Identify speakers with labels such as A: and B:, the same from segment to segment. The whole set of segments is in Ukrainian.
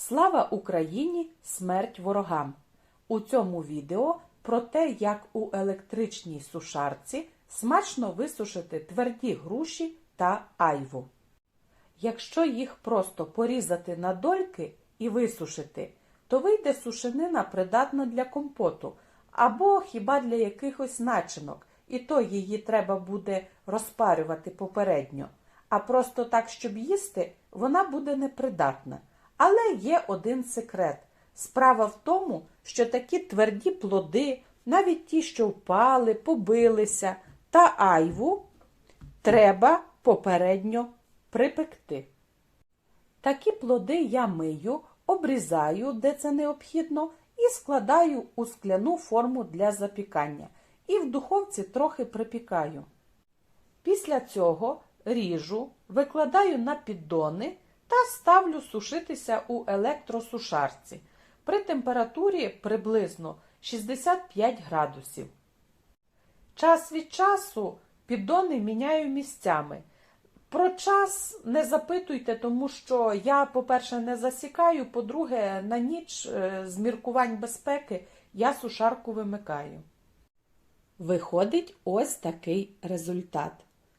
A: Слава Україні! Смерть ворогам! У цьому відео про те, як у електричній сушарці смачно висушити тверді груші та айву. Якщо їх просто порізати на дольки і висушити, то вийде сушенина придатна для компоту або хіба для якихось начинок, і то її треба буде розпарювати попередньо. А просто так, щоб їсти, вона буде непридатна. Але є один секрет. Справа в тому, що такі тверді плоди, навіть ті, що впали, побилися, та айву треба попередньо припекти. Такі плоди я мию, обрізаю, де це необхідно, і складаю у скляну форму для запікання. І в духовці трохи припікаю. Після цього ріжу, викладаю на піддони та ставлю сушитися у електросушарці при температурі приблизно 65 градусів. Час від часу піддони міняю місцями. Про час не запитуйте, тому що я, по-перше, не засікаю, по-друге, на ніч е, з міркувань безпеки я сушарку вимикаю. Виходить ось такий результат.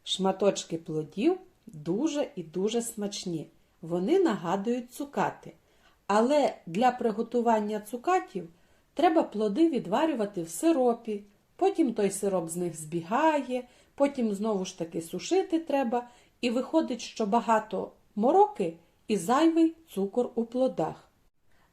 A: Шматочки плодів дуже і дуже смачні. Вони нагадують цукати. Але для приготування цукатів треба плоди відварювати в сиропі, потім той сироп з них збігає, потім знову ж таки сушити треба, і виходить, що багато мороки і зайвий цукор у плодах.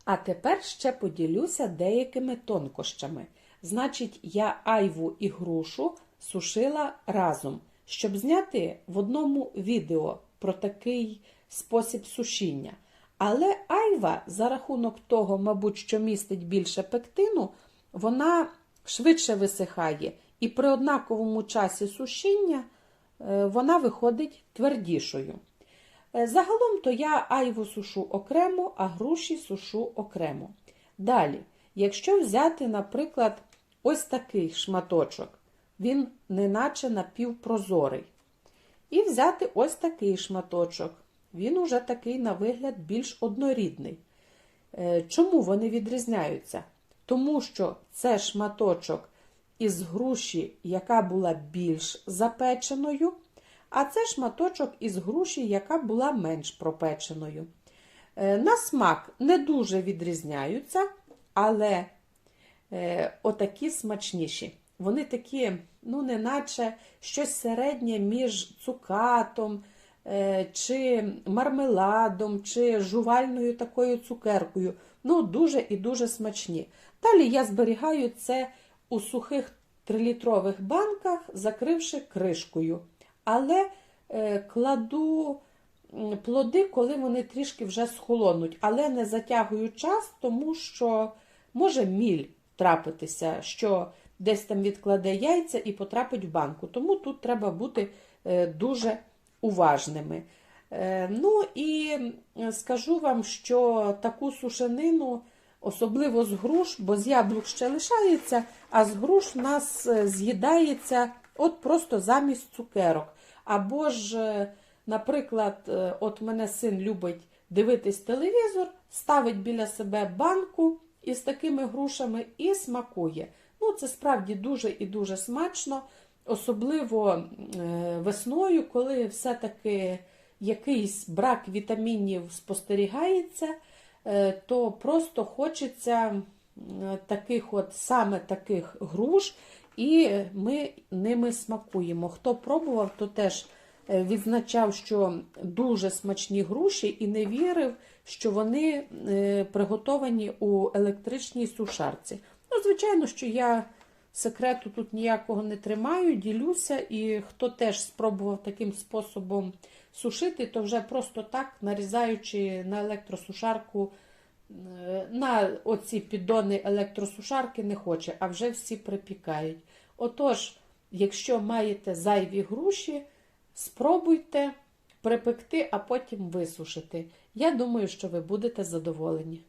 A: А тепер ще поділюся деякими тонкощами. Значить, я айву і грушу сушила разом, щоб зняти в одному відео про такий спосіб сушіння. Але айва, за рахунок того, мабуть, що містить більше пектину, вона швидше висихає, і при однаковому часі сушіння е, вона виходить твердішою. Е, Загалом то я айву сушу окремо, а груші сушу окремо. Далі, якщо взяти, наприклад, ось такий шматочок, він неначе напівпрозорий. І взяти ось такий шматочок. Він уже такий, на вигляд, більш однорідний. Е, Чому вони відрізняються? Тому що це шматочок із груші, яка була більш запеченою, а це шматочок із груші, яка була менш пропеченою. Е, На смак не дуже відрізняються, але е, отакі смачніші. Вони такі, ну, неначе щось середнє між цукатом, чи мармеладом, чи жувальною такою цукеркою. Ну, дуже і дуже смачні. Далі я зберігаю це у сухих трилітрових банках, закривши кришкою. Але е, кладу плоди, коли вони трішки вже схолонуть, але не затягую час, тому що може міль трапитися, що десь там відкладе яйця і потрапить в банку. Тому тут треба бути е, дуже уважними. Е, Ну і скажу вам, що таку сушенину, особливо з груш, бо з яблук ще лишається, а з груш в нас е, з'їдається от просто замість цукерок. Або ж, е, наприклад, от мене син любить дивитись телевізор, ставить біля себе банку із такими грушами і смакує. Ну, це справді дуже і дуже смачно, особливо е, весною, коли все-таки якийсь брак вітамінів спостерігається, е, то просто хочеться таких от саме таких груш, і ми ними смакуємо. Хто пробував, то теж е, відзначав, що дуже смачні груші, і не вірив, що вони приготовані у електричній сушарці. Ну, звичайно, що я секрету тут ніякого не тримаю, ділюся, і хто теж спробував таким способом сушити, то вже просто так, нарізаючи на електросушарку, е, на оці піддони електросушарки не хоче, а вже всі припікають. Отож, якщо маєте зайві груші, спробуйте припекти, а потім висушити. Я думаю, що ви будете задоволені.